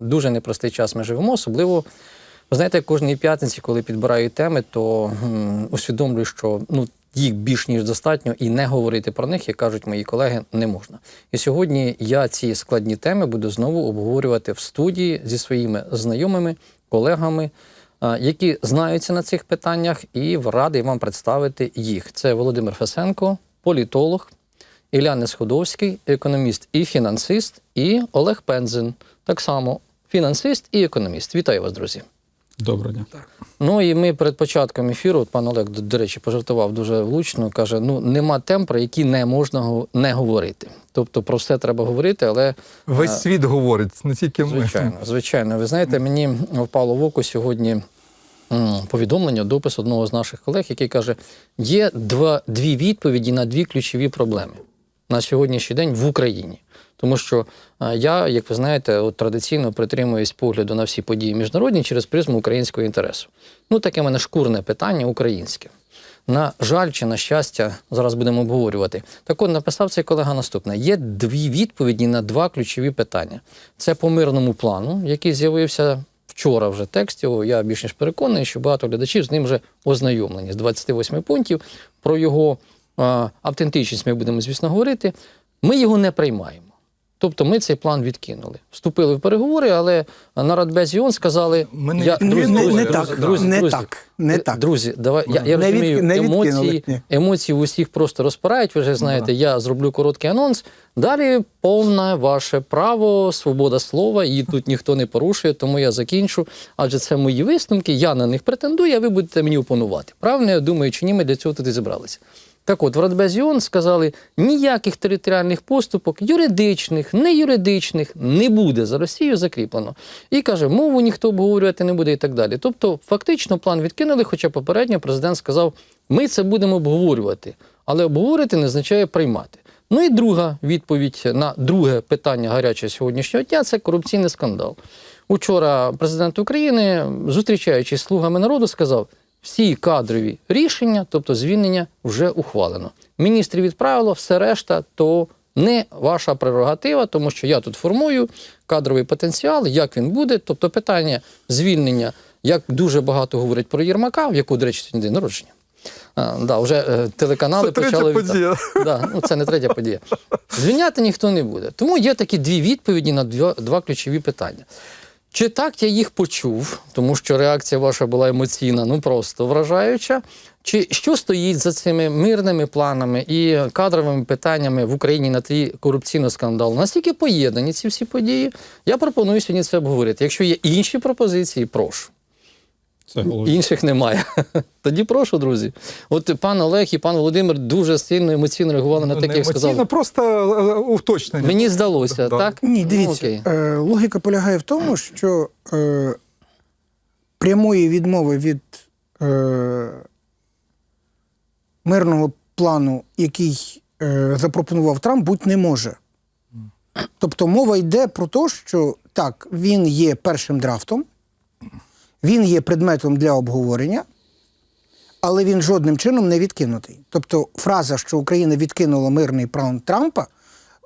Дуже непростий час ми живемо, особливо. Ви знаєте, кожної п'ятниці, коли підбираю теми, то м, усвідомлюю, що ну, їх більш ніж достатньо, і не говорити про них, як кажуть мої колеги, не можна. І сьогодні я ці складні теми буду знову обговорювати в студії зі своїми знайомими, колегами, які знаються на цих питаннях, і радий вам представити їх. Це Володимир Фесенко, політолог, Ілля Несходовський, економіст і фінансист, і Олег Пензин, так само фінансист і економіст. Вітаю вас, друзі. Доброго дня. Ну і ми перед початком ефіру, от пан Олег, до, до речі, пожартував дуже влучно. каже: ну нема тем, про які не можна не говорити. Тобто про все треба говорити, але Весь світ говорить, не тільки ми. звичайно, звичайно. Ви знаєте, мені впало в око сьогодні м, повідомлення, допис одного з наших колег, який каже: є два, дві відповіді на дві ключові проблеми на сьогоднішній день в Україні. Тому що е, я, як ви знаєте, от традиційно притримуюсь погляду на всі події міжнародні через призму українського інтересу. Ну, таке в мене шкурне питання українське. На жаль чи на щастя, зараз будемо обговорювати. Так от написав цей колега наступне: є дві відповіді на два ключові питання. Це по мирному плану, який з'явився вчора вже текстів. Я більш ніж переконаний, що багато глядачів з ним вже ознайомлені з 28 пунктів. Про його а, автентичність ми будемо, звісно, говорити. Ми його не приймаємо. Тобто ми цей план відкинули. Вступили в переговори, але на Радбезі ООН сказали, Ми не я, друзі, Не- друзі, не друзі, так, друзі, не друзі, так, не так. Друзі, давай, я, я Не від- розумію, не емоції, ні. емоції у всіх просто розпирають. Ви вже знаєте, я зроблю короткий анонс. Далі повне ваше право, свобода слова, її тут ніхто не порушує, тому я закінчу. Адже це мої висновки, я на них претендую, а ви будете мені опонувати. Правильно, я думаю, чи ні, ми для цього тут і зібралися. Так от, в Радбезі ООН сказали, ніяких територіальних поступок, юридичних, не юридичних, не буде за Росією закріплено. І каже, мову ніхто обговорювати не буде і так далі. Тобто, фактично, план відкинули, хоча попередньо президент сказав, ми це будемо обговорювати, але обговорити не означає приймати. Ну і друга відповідь на друге питання гарячого сьогоднішнього дня це корупційний скандал. Учора президент України, зустрічаючись з слугами народу, сказав: всі кадрові рішення, тобто звільнення, вже ухвалено. Міністрів відправило, все решта то не ваша прерогатива, тому що я тут формую кадровий потенціал, як він буде. Тобто питання звільнення, як дуже багато говорять про Єрмака, в яку, до речі, сьогодні день народження. А, да, вже е, телеканали Це почали подія. Да, ну це не третя подія. Звільняти ніхто не буде. Тому є такі дві відповіді на два, два ключові питання. Чи так я їх почув, тому що реакція ваша була емоційна, ну просто вражаюча. Чи що стоїть за цими мирними планами і кадровими питаннями в Україні на тлі корупційного скандалу? Наскільки поєднані ці всі події? Я пропоную сьогодні це обговорити. Якщо є інші пропозиції, прошу. Це головне. Інших немає. Тоді прошу, друзі. От пан Олег і пан Володимир дуже сильно емоційно реагували на таке, як емоційно, сказав. просто е, уточнення. Мені здалося, Да. так? Ні, Ну, дивіться, окей. е, логіка полягає в тому, що е, прямої відмови від е, мирного плану, який е, запропонував Трамп, бути не може. Тобто мова йде про те, що так, він є першим драфтом, він є предметом для обговорення, але він жодним чином не відкинутий. Тобто фраза, що Україна відкинула мирний план Трампа,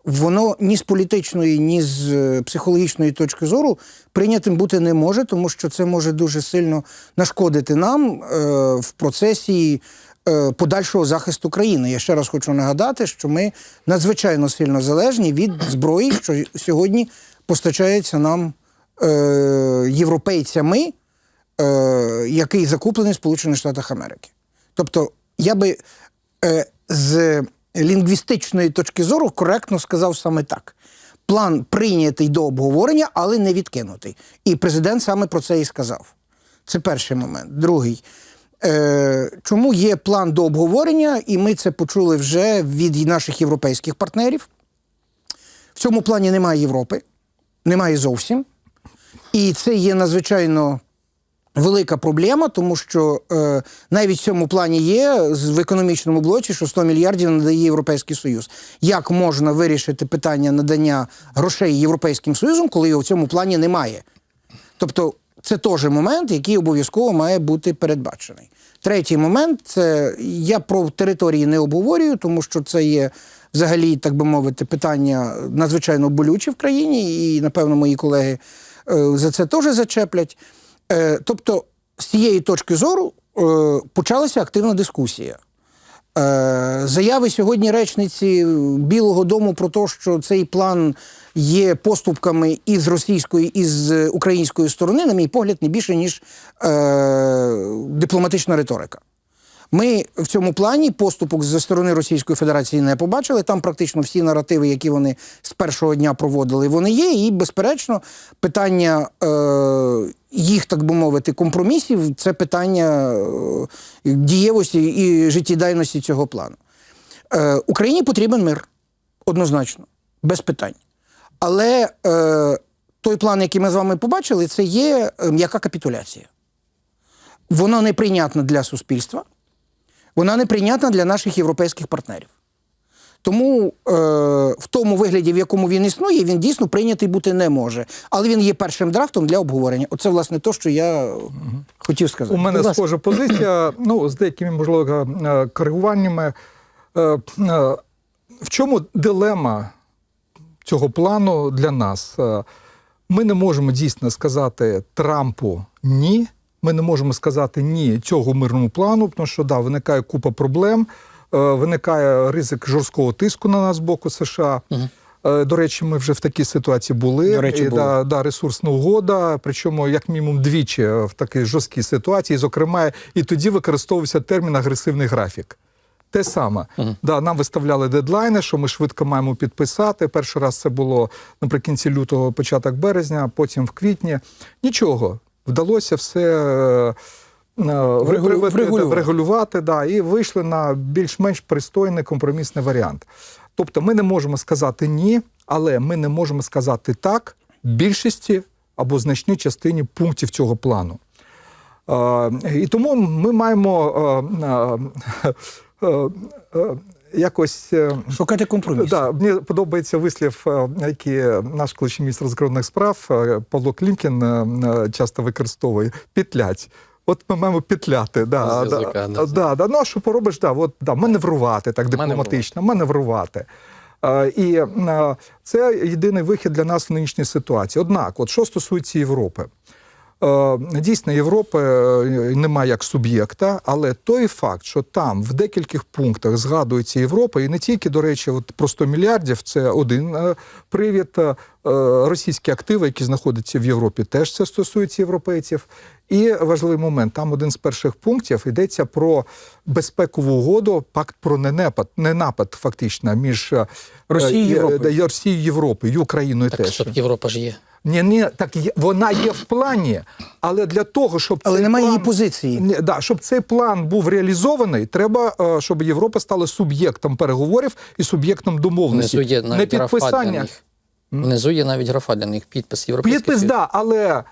воно ні з політичної, ні з е, психологічної точки зору прийнятим бути не може, тому що це може дуже сильно нашкодити нам е, в процесі е, подальшого захисту країни. Я ще раз хочу нагадати, що ми надзвичайно сильно залежні від зброї, що сьогодні постачається нам е, європейцями, е, який закуплений Сполучених Штатах Америки. Тобто, я би е, з лінгвістичної точки зору коректно сказав саме так. План прийнятий до обговорення, але не відкинутий. І президент саме про це і сказав. Це перший момент. Другий. Е, чому є план до обговорення, і ми це почули вже від наших європейських партнерів. В цьому плані немає Європи, немає зовсім. І це є надзвичайно велика проблема, тому що е, навіть в цьому плані є в економічному блоці, що 100 мільярдів надає Європейський Союз. Як можна вирішити питання надання грошей Європейським Союзом, коли його в цьому плані немає? Тобто це теж момент, який обов'язково має бути передбачений. Третій момент це я про території не обговорюю, тому що це є взагалі, так би мовити, питання надзвичайно болюче в країні, і напевно мої колеги е, за це теж зачеплять. Е, тобто, з цієї точки зору е, почалася активна дискусія. Е, Заяви сьогодні речниці Білого Дому про те, що цей план є поступками і з російської, і з української сторони, на мій погляд, не більше, ніж е, дипломатична риторика. Ми в цьому плані поступок зі сторони Російської Федерації не побачили. Там практично всі наративи, які вони з першого дня проводили, вони є. І, безперечно, питання е, їх, так би мовити, компромісів це питання е, дієвості і життєдайності цього плану. Е, Україні потрібен мир, однозначно, без питань. Але е, той план, який ми з вами побачили, це є м'яка капітуляція. Вона неприйнятна для суспільства, вона неприйнятна для наших європейських партнерів. Тому е, в тому вигляді, в якому він існує, він дійсно прийнятий бути не може. Але він є першим драфтом для обговорення. Оце, власне, те, що я хотів сказати. У мене ласка. схожа позиція, ну, з деякими, можливо, е, коригуваннями. Е, е, В чому дилема цього плану для нас? Ми не можемо дійсно сказати Трампу ні. Ми не можемо сказати ні цього мирному плану, тому що да, виникає купа проблем, е, виникає ризик жорсткого тиску на нас з боку США. Е, До речі, ми вже в такій ситуації були. До речі, І, були. да, да, ресурсна угода, причому як мінімум двічі в такій жорсткій ситуації. Зокрема, і тоді використовувався термін агресивний графік. Те саме. Да, нам виставляли дедлайни, що ми швидко маємо підписати. Перший раз це було наприкінці лютого, початок березня, потім в квітні. Нічого. Вдалося все е, е, врегулювати. врегулювати да, і вийшли на більш-менш пристойний компромісний варіант. Тобто ми не можемо сказати ні, але ми не можемо сказати так більшості або значній частині пунктів цього плану. Е, І тому ми маємо якось. е, Шукати компроміс. Да, мені подобається вислів, е, який наш колишній міністр закордонних справ е, Павло Клімкін часто використовує петлять. От ми маємо петляти. Да, да, язика, да, да. Ну, а що поробиш, да, от, да, маневрувати так дипломатично, маневрувати. Е, І це єдиний вихід для нас в нинішній ситуації. Однак, от що стосується Європи, Дійсно, Європи е, немає як суб'єкта, але той факт, що там в декількох пунктах згадується Європа, і не тільки, до речі, от про 100 мільярдів це один е, привід. Е, Російські активи, які знаходяться в Європі, теж це стосується європейців. І важливий момент: там один з перших пунктів йдеться про безпекову угоду, пакт про ненапад, ненапад фактично між е, Росією е, Європою. Росією, Європою і Україною Так, теж. щоб Європа ж є. Ні, ні, так є- вона є в плані, але для того, щоб Але цей немає план, її позиції. Ні, да, щоб цей план був реалізований, треба, е, щоб Європа стала суб'єктом переговорів і суб'єктом домовленості. Внизу є Не навіть графа для підписання. них. Внизу є навіть графа для них, підпис європейських. Підпис, да, але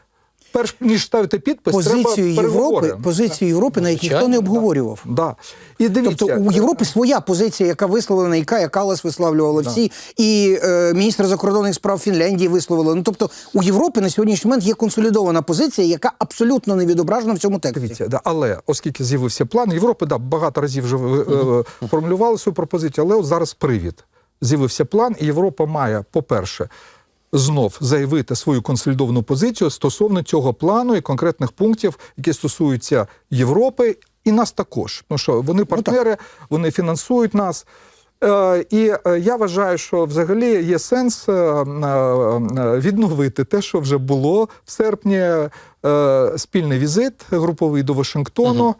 перш ніж ставити підпис, Позицію треба переговори. Європи, позицію Європи навіть ніхто не обговорював. Да. І дивіться, Тобто у Європи своя позиція, яка висловлена, яка і Калас висловлювала всі, і е, міністр закордонних справ Фінляндії висловила. Ну тобто у Європи на сьогоднішній момент є консолідована позиція, яка абсолютно не відображена в цьому тексті. Дивіться, да, але оскільки з'явився план, Європа да, багато разів вже е, е, формулювала свою пропозицію, але от зараз привід. З'явився план, і Європа має, по-перше, знов заявити свою консолідовану позицію стосовно цього плану і конкретних пунктів, які стосуються Європи і нас також. Тому що вони партнери, вони фінансують нас. Е, І е, я вважаю, що взагалі є сенс е, відновити те, що вже було в серпні, спільний візит груповий до Вашингтону. е,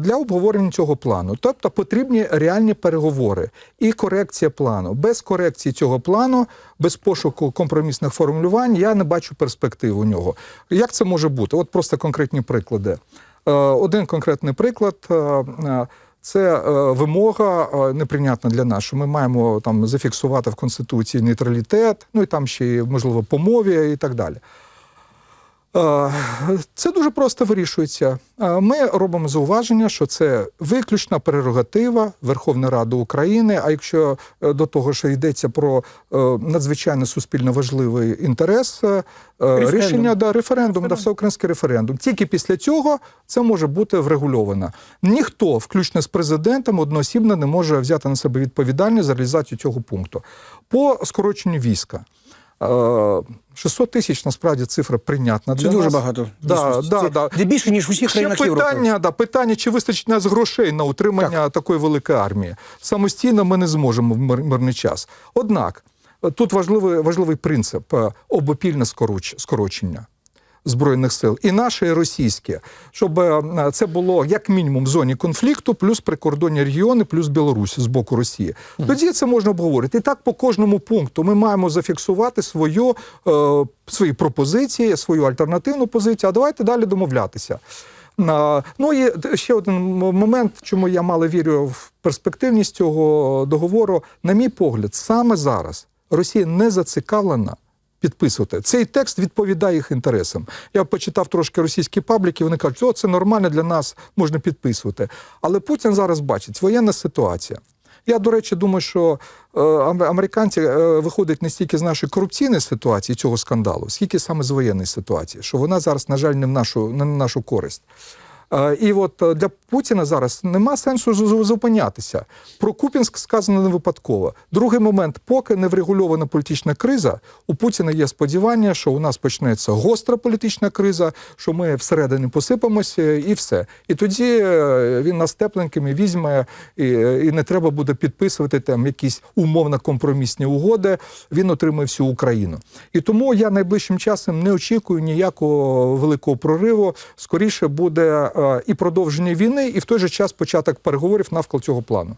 Для обговорення цього плану, тобто потрібні реальні переговори і корекція плану. Без корекції цього плану, без пошуку компромісних формулювань, я не бачу перспектив у нього. Як це може бути? От просто конкретні приклади. Е, Один конкретний приклад. е, е, це е, вимога е, неприйнятна для нас, що ми маємо там зафіксувати в Конституції нейтралітет, ну і там ще можливо по мові і так далі. Це дуже просто вирішується. Ми робимо зауваження, що це виключна прерогатива Верховної Ради України. А якщо е, до того, що йдеться про е, надзвичайно суспільно важливий інтерес, е, Референдум. рішення да, референдум, да, всеукраїнський референдум. Тільки після цього це може бути врегульовано. Ніхто, включно з президентом, одноосібно не може взяти на себе відповідальність за реалізацію цього пункту. По скороченню війська. Е, 600 тисяч насправді цифра прийнятна Це для дуже нас. багато. Да, Це- да, це- да. Де більше, ніж усіх Ще країнах Європи. питання, да, питання, чи вистачить нас грошей на утримання такої великої армії. Самостійно ми не зможемо в мирний час. Однак, е, тут важливий, важливий принцип е, обопільне скорочення. Збройних сил і наше, і російське, щоб е, це було як мінімум в зоні конфлікту, плюс прикордонні регіони, плюс Білорусь з боку Росії. Тоді це можна обговорити. І так по кожному пункту ми маємо зафіксувати свою, е, свої пропозиції, свою альтернативну позицію. А давайте далі домовлятися. Ну і ще один момент, чому я мало вірю в перспективність цього договору. На мій погляд, саме зараз Росія не зацікавлена підписувати. Цей текст відповідає їх інтересам. Я почитав трошки російські пабліки, вони кажуть, о, це нормально для нас, можна підписувати. Але Путін зараз бачить, воєнна ситуація. Я, до речі, думаю, що е, американці е, виходять не стільки з нашої корупційної ситуації, цього скандалу, скільки саме з воєнної ситуації, що вона зараз, на жаль, не в нашу, не на нашу користь. Е, І от е, для Путіна зараз нема сенсу зупинятися. Про Купінськ сказано не випадково. Другий момент, поки не врегульована політична криза, у Путіна є сподівання, що у нас почнеться гостра політична криза, що ми всередині посипемося і все. І тоді е, він нас тепленькими візьме, і, і не треба буде підписувати там якісь умовно компромісні угоди. Він отримає всю Україну. І тому я найближчим часом не очікую ніякого великого прориву. Скоріше буде і продовження війни, і в той же час початок переговорів навколо цього плану.